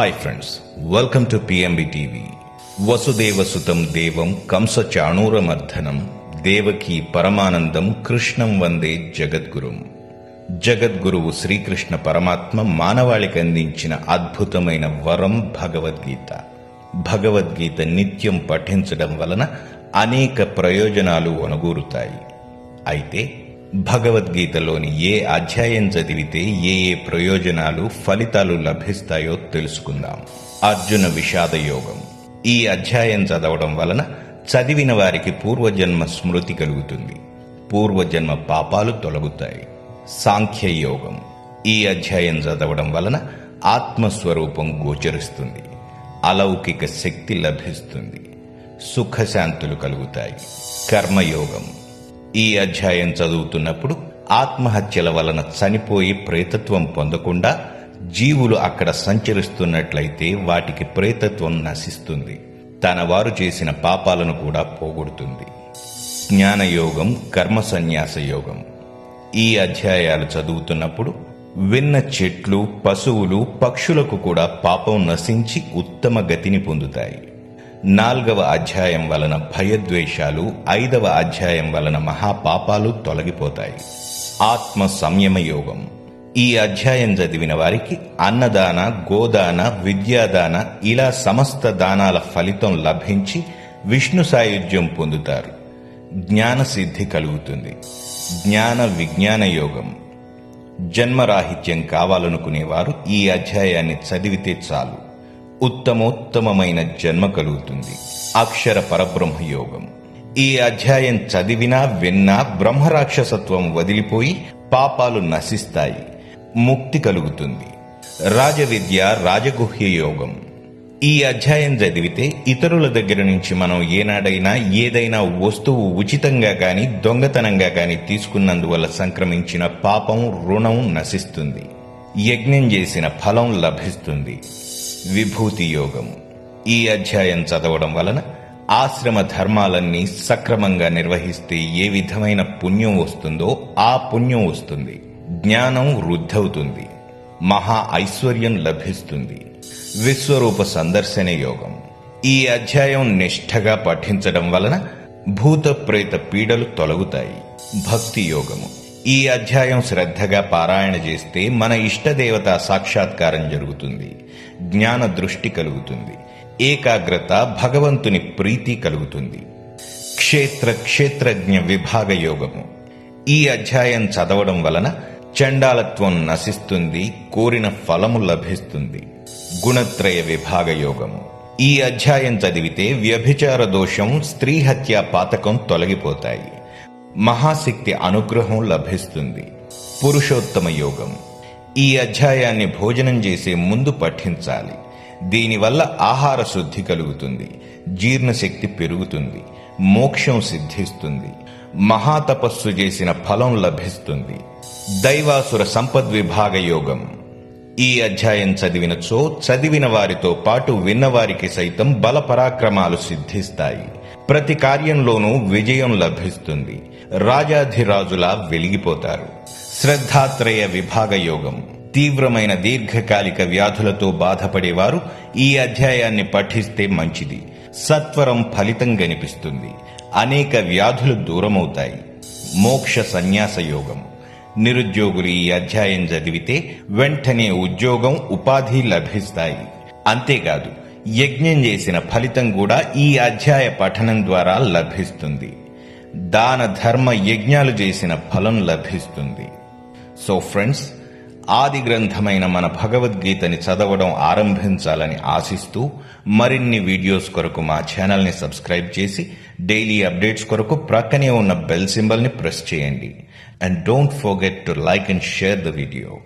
Hi friends welcome to PMB TV వసుదేవసుతం దేవం కంస చాణూరమర్ధనం దేవకీ పరమానందం కృష్ణం వందే జగద్గురుం. జగద్గురువు శ్రీకృష్ణ పరమాత్మ మానవాళికి అందించిన అద్భుతమైన వరం భగవద్గీత. భగవద్గీత నిత్యం పఠించడం వలన అనేక ప్రయోజనాలు ఒనగూరుతాయి. అయితే భగవద్గీతలోని ఏ అధ్యాయం చదివితే ఏ ఏ ప్రయోజనాలు ఫలితాలు లభిస్తాయో తెలుసుకుందాం. అర్జున విషాద యోగం ఈ అధ్యాయం చదవడం వలన చదివిన వారికి పూర్వజన్మ స్మృతి కలుగుతుంది. పూర్వజన్మ పాపాలు తొలగుతాయి. సాంఖ్య యోగం ఈ అధ్యాయం చదవడం వలన ఆత్మస్వరూపం గోచరిస్తుంది. అలౌకిక శక్తి లభిస్తుంది. సుఖశాంతులు కలుగుతాయి. కర్మయోగం. ఈ అధ్యాయం చదువుతున్నప్పుడు ఆత్మహత్యల వలన చనిపోయి ప్రేతత్వం పొందకుండా జీవులు అక్కడ సంచరిస్తున్నట్లయితే వాటికి ప్రేతత్వం నశిస్తుంది. తన వారు చేసిన పాపాలను కూడా పోగొడుతుంది. జ్ఞానయోగం కర్మ సన్యాస యోగం. ఈ అధ్యాయాలు చదువుతున్నప్పుడు విన్న చెట్లు పశువులు పక్షులకు కూడా పాపం నశించి ఉత్తమ గతిని పొందుతాయి. నాల్గవ అధ్యాయం వలన భయద్వేషాలు ఐదవ అధ్యాయం వలన మహాపాపాలు తొలగిపోతాయి. ఆత్మ సంయమ యోగం ఈ అధ్యాయం చదివిన వారికి అన్నదాన గోదాన విద్యాదాన ఇలా సమస్త దానాల ఫలితం లభించి విష్ణు సాయుధ్యం పొందుతారు. జ్ఞాన సిద్ధి కలుగుతుంది. జ్ఞాన విజ్ఞాన యోగం. జన్మరాహిత్యం కావాలనుకునేవారు ఈ అధ్యాయాన్ని చదివితే చాలు. ఉత్తమోత్తమమైన జన్మ కలుగుతుంది. అక్షర పరబ్రహ్మ యోగం. ఈ అధ్యాయం చదివినా విన్నా బ్రహ్మరాక్షసత్వం వదిలిపోయి పాపాలు నశిస్తాయి. ముక్తి కలుగుతుంది. రాజవిద్య రాజగుహ్య యోగం. ఈ అధ్యాయం చదివితే ఇతరుల దగ్గర నుంచి మనం ఏనాడైనా ఏదైనా వస్తువు ఉచితంగా గాని దొంగతనంగా గాని తీసుకున్నందువల్ల సంక్రమించిన పాపం రుణం నశిస్తుంది. యజ్ఞం చేసిన ఫలం లభిస్తుంది. విభూతి యోగం ఈ అధ్యాయం చదవడం వలన ఆశ్రమ ధర్మాలన్నీ సక్రమంగా నిర్వహిస్తే ఏ విధమైన పుణ్యం వస్తుందో ఆ పుణ్యం వస్తుంది. జ్ఞానం వృద్ధవుతుంది. మహా ఐశ్వర్యం లభిస్తుంది. విశ్వరూప సందర్శన యోగం. ఈ అధ్యాయం నిష్ఠగా పఠించడం వలన భూత ప్రేత పీడలు తొలగుతాయి. భక్తి యోగము. ఈ అధ్యాయం శ్రద్ధగా పారాయణ చేస్తే మన ఇష్టదేవత సాక్షాత్కారం జరుగుతుంది. జ్ఞాన దృష్టి కలుగుతుంది. ఏకాగ్రత భగవంతుని ప్రీతి కలుగుతుంది. క్షేత్ర క్షేత్రజ్ఞ విభాగ యోగము. ఈ అధ్యాయం చదవడం వలన చండాలత్వం నశిస్తుంది కోరిన ఫలము లభిస్తుంది. గుణత్రయ విభాగ యోగము. ఈ అధ్యాయం చదివితే వ్యభిచార దోషం స్త్రీ హత్య పాతకం తొలగిపోతాయి. మహాశక్తి అనుగ్రహం లభిస్తుంది. పురుషోత్తమ యోగం. ఈ అధ్యాయాన్ని భోజనం చేసే ముందు పఠించాలి. దీనివల్ల ఆహార శుద్ధి కలుగుతుంది. జీర్ణశక్తి పెరుగుతుంది. మోక్షం సిద్ధిస్తుంది. మహాతపస్సు చేసిన ఫలం లభిస్తుంది. దైవాసుర సంపద్విభాగ యోగం. ఈ అధ్యాయం చదివినచో చదివిన వారితో పాటు విన్నవారికి సైతం బలపరాక్రమాలు సిద్ధిస్తాయి. ప్రతి కార్యంలోనూ విజయం లభిస్తుంది. రాజాధిరాజులా వెలిగిపోతారు. శ్రద్ధాత్రయ విభాగ యోగం తీవ్రమైన దీర్ఘకాలిక వ్యాధులతో బాధపడేవారు ఈ అధ్యాయాన్ని పఠిస్తే మంచిది. సత్వరం ఫలితం కనిపిస్తుంది అనేక వ్యాధులు దూరమవుతాయి. మోక్ష సన్యాస యోగం నిరుద్యోగులు ఈ అధ్యాయం చదివితే వెంటనే ఉద్యోగం ఉపాధి లభిస్తాయి. అంతేకాదు యజ్ఞం చేసిన ఫలితం కూడా ఈ అధ్యాయ పఠనం ద్వారా లభిస్తుంది. దాన ధర్మ యజ్ఞాలు చేసిన ఫలం లభిస్తుంది. సో ఫ్రెండ్స్ ఆది గ్రంథమైన మన భగవద్గీతని చదవడం ఆరంభించాలని ఆశిస్తూ మరిన్ని వీడియోస్ కొరకు మా ఛానల్ని సబ్స్క్రైబ్ చేసి డైలీ అప్డేట్స్ కొరకు ప్రక్కనే ఉన్న బెల్ సింబల్ని ప్రెస్ చేయండి. And don't forget to like and share the video